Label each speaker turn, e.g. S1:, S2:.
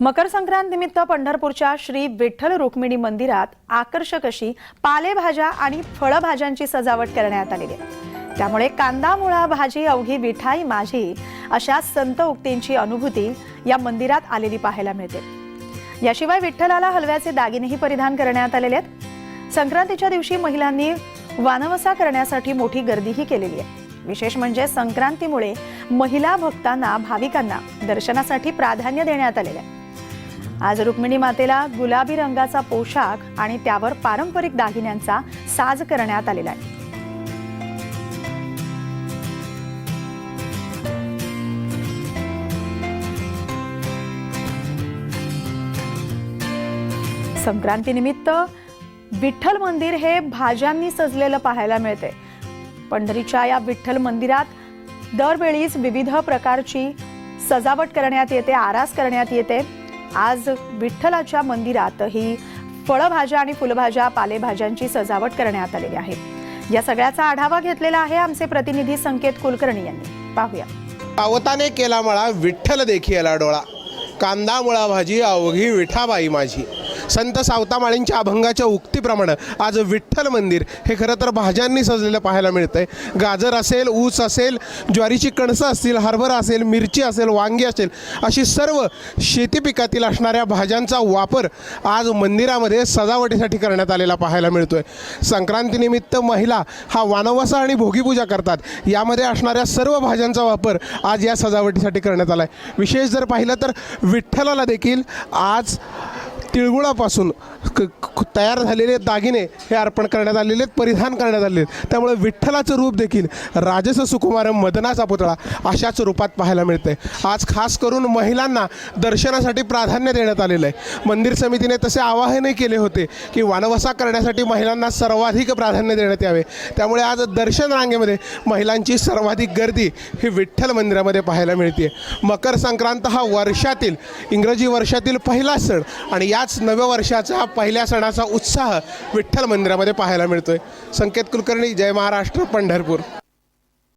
S1: मकर संक्रांतीनिमित्त पंढरपूरच्या श्री विठ्ठल रुक्मिणी मंदिरात आकर्षक अशी पालेभाज्या आणि फळभाज्यांची सजावट करण्यात आलेली आहे. त्यामुळे कांदा मुळा भाजी अवघी विठाई माझी अशा संत उक्तींची अनुभूती या मंदिरात आलेली पाहायला मिळते. याशिवाय विठ्ठलाला हलव्याचे दागिनेही परिधान करण्यात आलेले आहेत. संक्रांतीच्या दिवशी महिलांनी वानवसा करण्यासाठी मोठी गर्दीही केलेली आहे. विशेष म्हणजे संक्रांतीमुळे महिला भक्तांना भाविकांना दर्शनासाठी प्राधान्य देण्यात आलेले आहे. आज रुक्मिणी मातेला गुलाबी रंगाचा पोशाख आणि त्यावर पारंपरिक दागिन्यांचा साज करण्यात आलेला आहे. संक्रांतीनिमित्त विठ्ठल मंदिर हे भाज्यांनी सजलेलं पाहायला मिळते पंढरीच्या या विठ्ठल मंदिरात दरवेळीच विविध प्रकारची सजावट करण्यात येते आरास करण्यात येते. आज विठ्ठलाच्या मंदिरात ही फळभाज्या आणि फुलभाज्या पालेभाज्यांची सजावट करण्यात आलेली आहे. या सगळ्याचा आढावा घेतलेला आहे आमचे प्रतिनिधी संकेत कुलकर्णी यांनी. पाहूया.
S2: पावताने केला मळा विठ्ठल देखी आला डोळा. कांदा मुळा भाजी अवघी विठाबाई माझी. संत सावतामाळींच्या अभंगाच्या उक्तीप्रमाणे आज विठ्ठल मंदिर हे खरं तर भाज्यांनी सजलेलं पाहायला मिळतं आहे गाजर असेल ऊस असेल ज्वारीची कणसं असतील हरभरा असेल मिरची असेल वांगी असेल अशी सर्व शेती पिकातील असणाऱ्या भाज्यांचा वापर आज मंदिरामध्ये सजावटीसाठी करण्यात आलेला पाहायला मिळतोय. संक्रांतीनिमित्त महिला हा वानवसा आणि भोगीपूजा करतात. यामध्ये असणाऱ्या सर्व भाज्यांचा वापर आज या सजावटीसाठी करण्यात आला आहे विशेष जर पाहिलं तर विठ्ठलाला देखील आज तिळगुळापासून क तयार झालेले दागिने हे अर्पण करण्यात आलेले आहेत परिधान करण्यात आलेले आहेत. त्यामुळे विठ्ठलाचं रूप देखील राजस सुकुमार मदनाचा पुतळा अशाच रूपात पाहायला मिळते आज खास करून महिलांना दर्शनासाठी प्राधान्य देण्यात आलेलं आहे. मंदिर समितीने तसे आवाहनही केले होते की वानवसा करण्यासाठी महिलांना सर्वाधिक प्राधान्य देण्यात यावे. त्यामुळे आज दर्शन रांगेमध्ये महिलांची सर्वाधिक गर्दी ही विठ्ठल मंदिरामध्ये पाहायला मिळते मकर संक्रांत हा वर्षातील इंग्रजी वर्षातील पहिला सण आणि या याच नव्या वर्षाचा पहिल्या सणाचा उत्साह विठ्ठल मंदिरामध्ये पाहायला मिळतोय. संकेत कुलकर्णी जय महाराष्ट्र पंढरपूर.